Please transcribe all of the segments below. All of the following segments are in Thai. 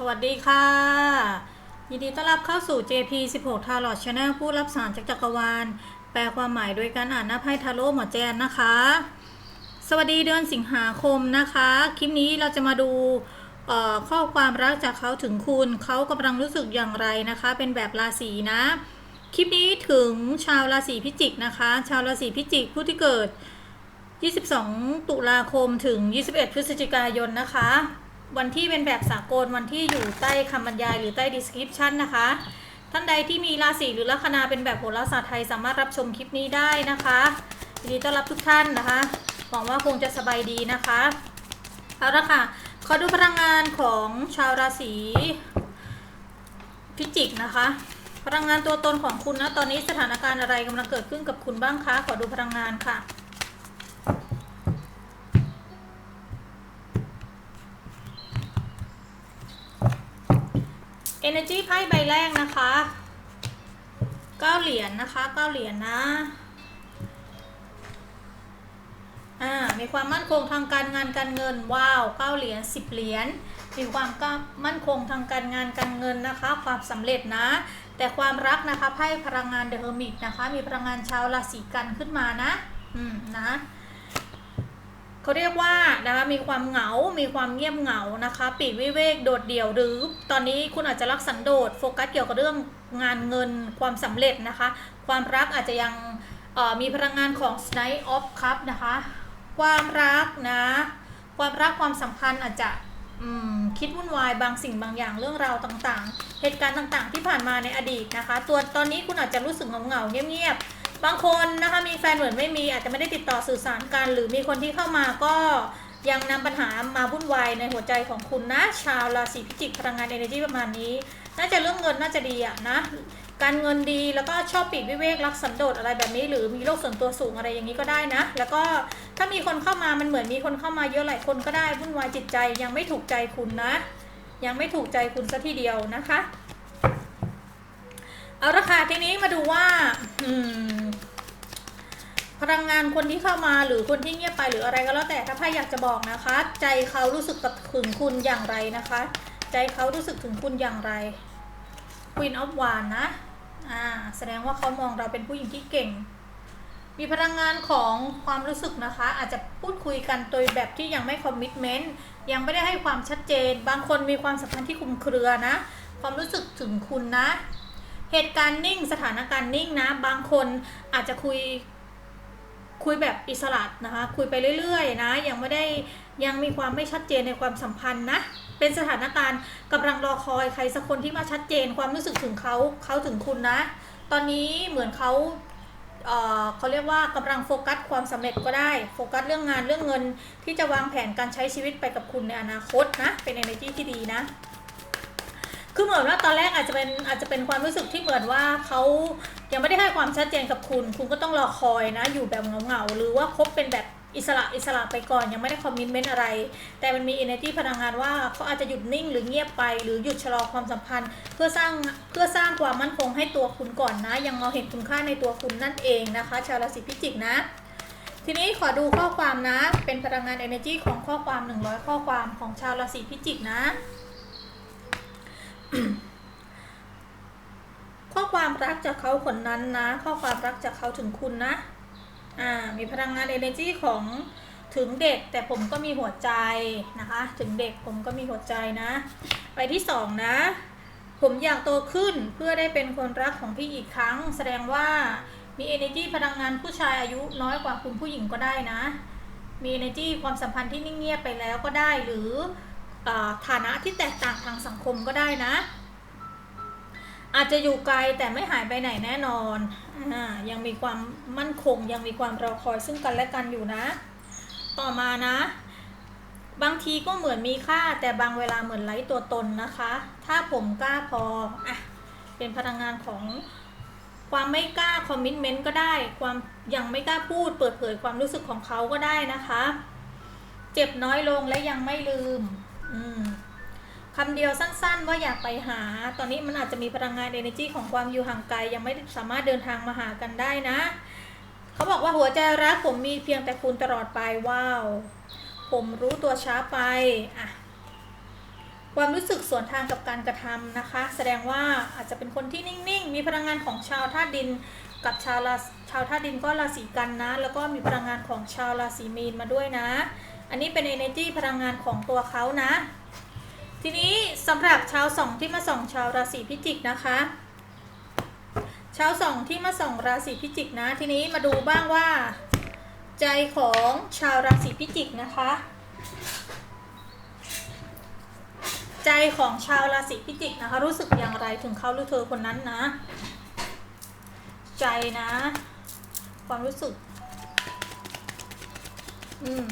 สวัสดีค่ะ ยินดีต้อนรับเข้าสู่ JP 16 Tarot Channel ผู้รับสารจากจักรวาล แปลความหมายโดยการอ่านหน้าไพ่ทาโร่หมอแจนนะคะ สวัสดีเดือนสิงหาคมนะคะ คลิปนี้เราจะมาดูข้อความรักจากเขาถึงคุณ เขากำลังรู้สึกอย่างไรนะคะ เป็นแบบราศีนะ คลิปนี้ถึงชาวราศีพิจิกนะคะ ชาวราศีพิจิกผู้ที่เกิด 22 ตุลาคมถึง 21 พฤศจิกายนนะคะ วันที่เป็นแบบสากลวันที่อยู่ใต้คำบรรยายหรือใต้ description นะคะ ท่านใดที่มีราศีหรือลัคนาเป็นแบบโหราศาสตร์ไทยสามารถรับชมคลิปนี้ได้นะคะยินดีต้อนรับทุกท่านนะคะหวังว่าคงจะสบายดีนะคะเอาละค่ะขอดูพลังงานของชาวราศีพิจิกนะคะ พลังงานตัวตนของคุณนะตอนนี้สถานการณ์อะไรกำลังเกิดขึ้นกับคุณบ้างคะขอดูพลังงานค่ะ Energy ไพ่ใบแรกนะคะเก้าเหรียญนะคะเก้าเหรียญนะอ่ามีความมั่นคงทางการงานการเงินว้าวเก้าเหรียญสิบเหรียญมีความก้ามั่นคงทางการงานการเงินนะคะ ความสำเร็จนะ แต่ความรักนะคะไพ่พลังงานเดอะเฮอร์มิตนะคะ มีพลังงานชาวราศีกันขึ้นมานะ อืมนะ เขาเรียกว่านะคะมีความเหงา มีความเงียบเหงานะคะปีกวิเวกโดดเดี่ยวหรือ ตอนนี้คุณอาจจะรักสันโดษโฟกัสเกี่ยวกับเรื่องงานเงินความสำเร็จนะคะ ความรักอาจจะยังมีพลังงานของ Knight of Cup นะคะ ความรักนะ ความรักความสัมพันธ์อาจจะคิดวุ่นวายบางสิ่งบางอย่างเรื่องราวต่างๆ เหตุการณ์ต่างๆ ที่ผ่านมาในอดีตนะคะ ตัวตอนนี้คุณอาจจะรู้สึกเหงาๆเงียบๆ บางคนนะคะมีแฟนเหมือนไม่มีอาจจะไม่ได้ติดต่อสื่อสารกัน หรือมีคนที่เข้ามาก็ยังนำปัญหามาวุ่นวายในหัวใจของคุณนะ ชาวราศีพิจิกพลังงาน energy ประมาณนี้ น่าจะเรื่องเงินน่าจะดีอะนะ การเงินดีแล้วก็ชอบปลีกวิเวกรักสันโดษอะไรแบบนี้ หรือมีโรคส่วนตัวสูงอะไรอย่างนี้ก็ได้นะ แล้วก็ถ้ามีคนเข้ามามันเหมือนมีคนเข้ามาเยอะหลายคนก็ได้วุ่นวายจิตใจยังไม่ถูกใจคุณนะ ยังไม่ถูกใจคุณซะทีเดียวนะคะ เอาละค่ะทีนี้มาดูว่า อืม พลังงานคนที่เข้ามาหรือคนที่เงียบไปหรืออะไรก็แล้วแต่ถ้าไพ่อยากจะบอกนะคะ ใจเขารู้สึกกับถึงคุณอย่างไรนะคะ ใจเขารู้สึกถึงคุณอย่างไร Queen of w a n d นะอ่าแสดงว่าเขามองเราเป็นผู้หญิงที่เก่ง มีพลังงานของความรู้สึกนะคะ อาจจะพูดคุยกันโดยแบบที่ยังไม่คอมมิชเมนต์ยังไม่ได้ให้ความชัดเจน บางคนมีความสัมพันธ์ที่คลุมเครือนะ ความรู้สึกถึงคุณนะ เหตุการณ์นิ่งสถานการณ์นิ่งนะ บางคนอาจจะคุย คุยแบบอิสระนะคะ คุยไปเรื่อยๆ นะ ยังไม่ได้ยังมีความไม่ชัดเจนในความสัมพันธ์นะ เป็นสถานการณ์กำลังรอคอยใครสักคนที่มาชัดเจนความรู้สึกถึงเขาเขาถึงคุณนะ ตอนนี้เหมือนเขาเเขาเรียกว่ากำลังโฟกัสความสำเร็จก็ได้ โฟกัสเรื่องงานเรื่องเงินที่จะวางแผนการใช้ชีวิตไปกับคุณในอนาคตนะ เป็น energy ที่ดีนะ คือเหมือนว่าตอนแรกอาจจะเป็นอาจจะเป็นความรู้สึกที่เหมือนว่าเขายังไม่ได้ให้ความชัดเจนกับคุณ คุณก็ต้องรอคอยนะ อยู่แบบเหงาๆหรือว่าคบเป็นแบบอิสระอิสระไปก่อนยังไม่ได้คอมมิชเมนต์อะไร แต่มันมี energy พลังงานว่าเขาอาจจะหยุดนิ่งหรือเงียบไป หรือหยุดชะลอความสัมพันธ์ เพื่อสร้างเพื่อสร้างความมั่นคงให้ตัวคุณก่อนนะ ยังมองเห็นคุณค่าในตัวคุณนั่นเองนะคะ ชาวราศีพิจิกนะ ทีนี้ขอดูข้อความนะ เป็นพลังงาน energy ของข้อความ 100 ข้อความของชาวราศีพิจิกนะ ข้อความรักจากเขาคนนั้นนะ ข้อความรักจากเขาถึงคุณนะ อ่า มีพลังงาน energy ของถึงเด็กแต่ผมก็มีหัวใจนะคะ ถึงเด็กผมก็มีหัวใจนะ ไปที่สองนะ ผมอยากโตขึ้นเพื่อได้เป็นคนรักของพี่อีกครั้ง แสดงว่ามี energy พลังงานผู้ชายอายุน้อยกว่าคุณผู้หญิงก็ได้นะ มี energy ความสัมพันธ์ที่นิ่งเงียบไปแล้วก็ได้หรือ ฐานะที่แตกต่างทางสังคมก็ได้นะ อาจจะอยู่ไกลแต่ไม่หายไปไหนแน่นอนอยังมีความมั่นคง ยังมีความรอคอยซึ่งกันและกันอยู่นะ ต่อมานะ บางทีก็เหมือนมีค่าแต่บางเวลาเหมือนไร้ตัวตนนะคะ ถ้าผมกล้าพออะเป็นพลังงานของความไม่กล้าคอมมิชเมนต์ก็ได้ ความยังไม่กล้าพูดเปิดเผยความรู้สึกของเขาก็ได้นะคะ เจ็บน้อยลงและยังไม่ลืม คำเดียวสั้น ๆ ว่าอยากไปหา ตอนนี้มันอาจจะมีพลังงาน energy ของความอยู่ห่างไกล ยังไม่สามารถเดินทางมาหากันได้นะ เขาบอกว่าหัวใจรักผมมีเพียงแต่คุณตลอดไปว้าว ผมรู้ตัวช้าไปอะความรู้สึกส่วนทางกับการกระทำนะคะ แสดงว่าอาจจะเป็นคนที่นิ่งๆ มีพลังงานของชาวธาตุดิน กับชาวราชาวธาตุดินก็ราศีกันนะ แล้วก็มีพลังงานของชาวราศีมีนมาด้วยนะ อันนี้เป็น energy พลังงานของตัวเขานะ ทีนี้สำหรับชาวสองที่มาส่องชาวราศีพิจิกนะคะ ชาวสองที่มาส่องราศีพิจิกนะ ทีนี้มาดูบ้างว่า ใจของชาวราศีพิจิกนะคะ ใจของชาวราศีพิจิกนะคะ รู้สึกอย่างไรถึงเขาหรือเธอคนนั้นนะ ใจนะ ความรู้สึก อืม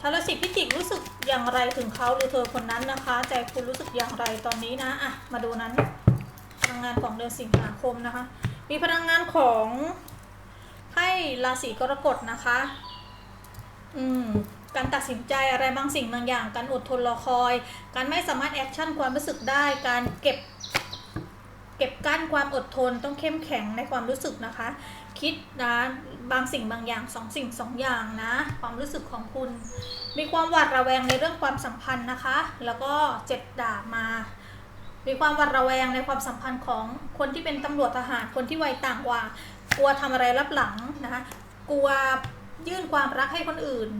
ชาวราศีพิจิกรู้สึกอย่างไรถึงเขาหรือเธอคนนั้นนะคะ ใจคุณรู้สึกอย่างไรตอนนี้นะอะมาดูนั้น พลังงานของเดือนสิงหาคมนะคะ มีพลังงานของให้ราศีกรกฎนะคะ อืมการตัดสินใจอะไรบางสิ่งบางอย่าง การอดทนรอคอย การไม่สามารถแอคชั่นความรู้สึกได้ การเก็บ เก็บกั้นความอดทนต้องเข้มแข็งในความรู้สึกนะคะ คิดนะบางสิ่งบางอย่างสองสิ่งสองอย่างนะ ความรู้สึกของคุณ มีความหวาดระแวงในเรื่องความสัมพันธ์นะคะ แล้วก็เจ็ดดาบมา มีความหวาดระแวงในความสัมพันธ์ของคนที่เป็นตำรวจทหารคนที่วัยต่างกว่า กลัวทำอะไรรับหลังนะคะกลัวยื่นความรักให้คนอื่น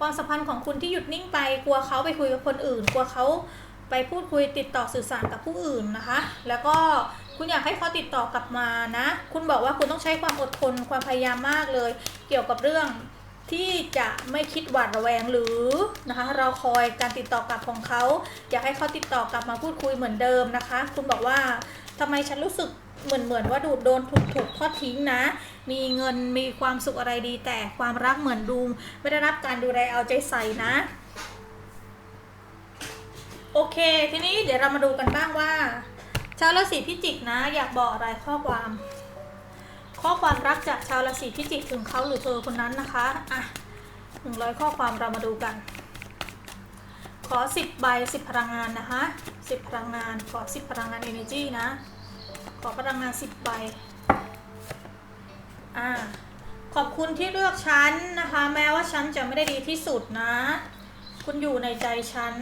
ความสัมพันธ์ของคุณที่หยุดนิ่งไป กลัวเขาไปคุยกับคนอื่น กลัวเขา ไปพูดคุยติดต่อสื่อสารกับผู้อื่นนะคะ แล้วก็คุณอยากให้เขาติดต่อกลับมานะ คุณบอกว่าคุณต้องใช้ความอดทนความพยายามมากเลย เกี่ยวกับเรื่องที่จะไม่คิดหวาดระแวงหรือนะคะ เราคอยการติดต่อกลับของเขาอยากให้เขาติดต่อกลับมาพูดคุยเหมือนเดิมนะคะ คุณบอกว่าทำไมฉันรู้สึกเหมือนเหมือนว่าดูโดนถูกถูกทอดทิ้งนะ มีเงินมีความสุขอะไรดี แต่ความรักเหมือนดูไม่ได้รับการดูแลเอาใจใส่นะ โอเค ทีนี้เดี๋ยวเรามาดูกันบ้างว่า ชาวราศีพิจิกนะ อยากบอกอะไรข้อความ ข้อความรักจากชาวราศีพิจิกถึงเขาหรือเธอคนนั้นนะคะอะหนึ่งร้อยข้อความเรามาดูกัน ขอสิบใบสิบพลังงานนะคะสิบพลังงานขอสิบพลังงาน energy นะ ขอพลังงานสิบใบอ่าขอบคุณที่เลือกฉันนะคะ แม้ว่าฉันจะไม่ได้ดีที่สุดนะ คุณอยู่ในใจฉัน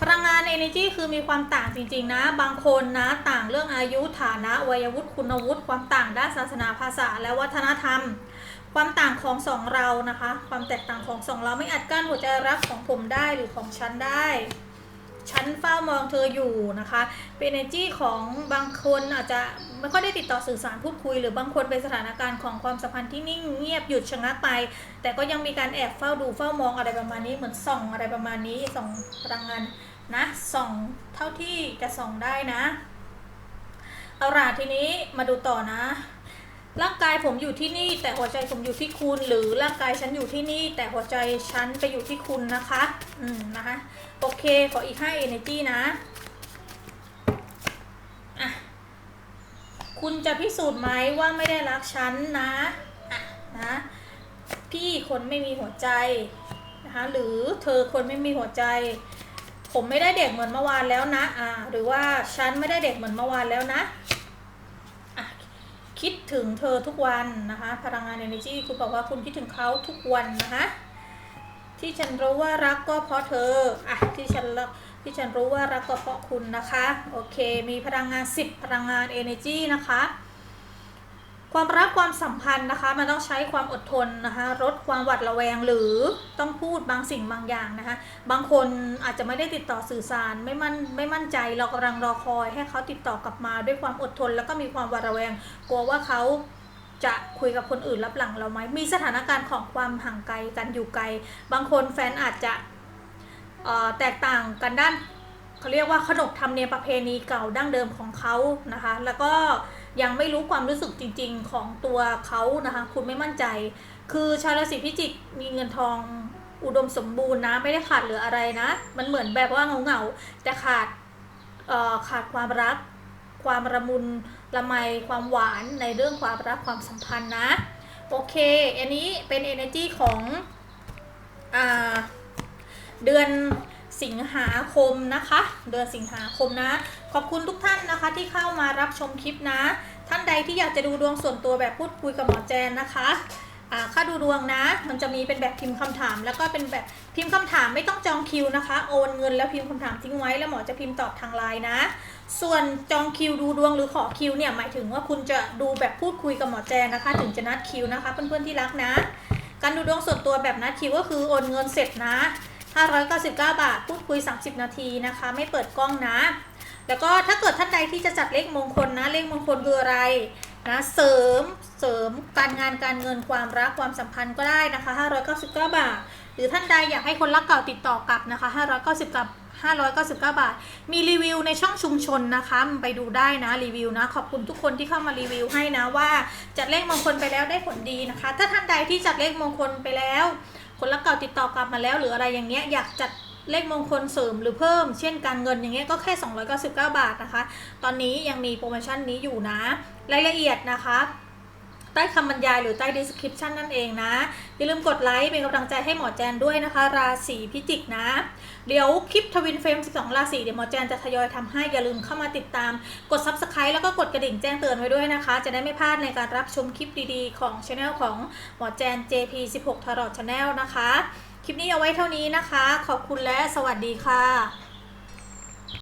พลังงาน energy คือมีความต่างจริง ๆ นะ บางคนนะต่างเรื่องอายุฐานะวัยวุฒิคุณวุฒิความต่างด้านศาสนาภาษาและวัฒนธรรม ความต่างของสองเรานะคะ ความแตกต่างของสองเราไม่อัดกั้นหัวใจรักของผมได้หรือของฉันได้ ฉันเฝ้ามองเธออยู่นะคะ เป็น energy ของบางคนอาจจะไม่ค่อยได้ติดต่อสื่อสารพูดคุย หรือบางคนเป็นสถานการณ์ของความสัมพันธ์ที่นิ่งเงียบหยุดชะงักไป แต่ก็ยังมีการแอบเฝ้าดูเฝ้ามองอะไรประมาณนี้เหมือนส่องอะไรประมาณนี้ส่องพลังงานนะส่องเท่าที่จะส่องได้นะ เอาล่ะทีนี้มาดูต่อนะ ร่างกายผมอยู่ที่นี่ แต่หัวใจผมอยู่ที่คุณ หรือร่างกายฉันอยู่ที่นี่ แต่หัวใจฉันไปอยู่ที่คุณนะคะ อืมนะคะโอเคขออีก5 energy นะอะคุณจะพิสูจน์ไหมว่าไม่ได้รักฉันนะอะนะพี่คนไม่มีหัวใจนะคะหรือเธอคนไม่มีหัวใจ ผมไม่ได้เด็กเหมือนเมื่อวานแล้วนะอ่าหรือว่าฉันไม่ได้เด็กเหมือนเมื่อวานแล้วนะ คิดถึงเธอทุกวันนะคะ พลังงาน energy คุณบอกว่าคุณคิดถึงเขาทุกวันนะคะ ที่ฉันรู้ว่ารักก็เพราะเธออะที่ฉันที่ฉันรู้ว่ารักก็เพราะคุณนะคะ โอเค มีพลังงาน 10 พลังงาน energy นะคะ ความรักความสัมพันธ์นะคะ มันต้องใช้ความอดทนนะคะลดความหวาดระแวงหรือต้องพูดบางสิ่งบางอย่างนะคะ บางคนอาจจะไม่ได้ติดต่อสื่อสารไม่มั่นไม่มั่นใจเรากำลังรอคอย ให้เขาติดต่อกลับมาด้วยความอดทน แล้วก็มีความหวาดระแวง กลัวว่าเขาจะคุยกับคนอื่นรับหลังเราไหมมีสถานการณ์ของความห่างไกลกันอยู่ไกล บางคนแฟนอาจจะแตกต่างกันด้านเขาเรียกว่าขนบธรรมเนียมประเพณีเก่าดั้งเดิมของเขานะคะ แล้วก็ ยังไม่รู้ความรู้สึกจริง ๆ ของตัวเขานะคะ คุณไม่มั่นใจ คือชาวราศีพิจิกมีเงินทองอุดมสมบูรณ์นะไม่ได้ขาดเหลืออะไรนะ มันเหมือนแบบว่าเงาๆแต่ขาดเอ่อขาดความรัก ความระมุนละไมความหวานในเรื่องความรักความสัมพันธ์นะ โอเค อันนี้เป็น energy ของอเดือนสิงหาคมนะคะ เดือนสิงหาคมนะ ขอบคุณทุกท่านนะคะที่เข้ามารับชมคลิปนะ ท่านใดที่อยากจะดูดวงส่วนตัวแบบพูดคุยกับหมอแจนนะคะค่าดูดวงนะ มันจะมีเป็นแบบพิมพ์คำถาม แล้วก็เป็นแบบพิมพ์คำถามไม่ต้องจองคิวนะคะ โอนเงินแล้วพิมพ์คำถามทิ้งไว้แล้วหมอจะพิมพ์ตอบทางไลน์นะ ส่วนจองคิวดูดวงหรือขอคิวเนี่ยหมายถึงว่าคุณจะดูแบบพูดคุยกับหมอแจนนะคะ ถึงจะนัดคิวนะคะ เพื่อนๆที่รักนะ การดูดวงส่วนตัวแบบนัดคิวก็คือโอนเงินเสร็จนะ599 บาท พูดคุย 30 นาทีนะคะ ไม่เปิดกล้องนะ แล้วก็ถ้าเกิดท่านใดที่จะจัดเลขมงคลนะเลขมงคลคืออะไรนะเสริมเสริมการงานการเงินความรักความสัมพันธ์ก็ได้นะคะ 599 บาท หรือท่านใดอยากให้คนรักเก่าติดต่อกลับนะคะ 590กับ599 บาท มีรีวิวในช่องชุมชนนะคะไปดูได้นะรีวิวนะ ขอบคุณทุกคนที่เข้ามารีวิวให้นะว่าจัดเลขมงคลไปแล้วได้ผลดีนะคะ ถ้าท่านใดที่จัดเลขมงคลไปแล้ว คนรักเก่าติดต่อกลับมาแล้ว หรืออะไรอย่างเงี้ยอยากจัด เลขมงคลเสริมหรือเพิ่ม เช่นการเงินอย่างเงี้ยก็แค่ 299 บาทนะคะ ตอนนี้ยังมีโปรโมชั่นนี้อยู่นะ รายละเอียดนะคะใต้คำบรรยายหรือใต้ description นั่นเองนะ อย่าลืมกดไลค์เป็นกำลังใจให้หมอแจนด้วยนะคะ ราศีพิจิกนะ เดี๋ยวคลิปทวินเฟรม 12 ราศีเดี๋ยวหมอแจนจะทยอยทำให้ อย่าลืมเข้ามาติดตาม กด subscribe แล้วก็กดกระดิ่งแจ้งเตือนไว้ด้วยนะคะ จะได้ไม่พลาดในการรับชมคลิปดีๆ ของช anel ของหมอแจน JP16 t a r o t Channel นะคะ คลิปนี้เอาไว้เท่านี้นะคะ ขอบคุณและสวัสดีค่ะ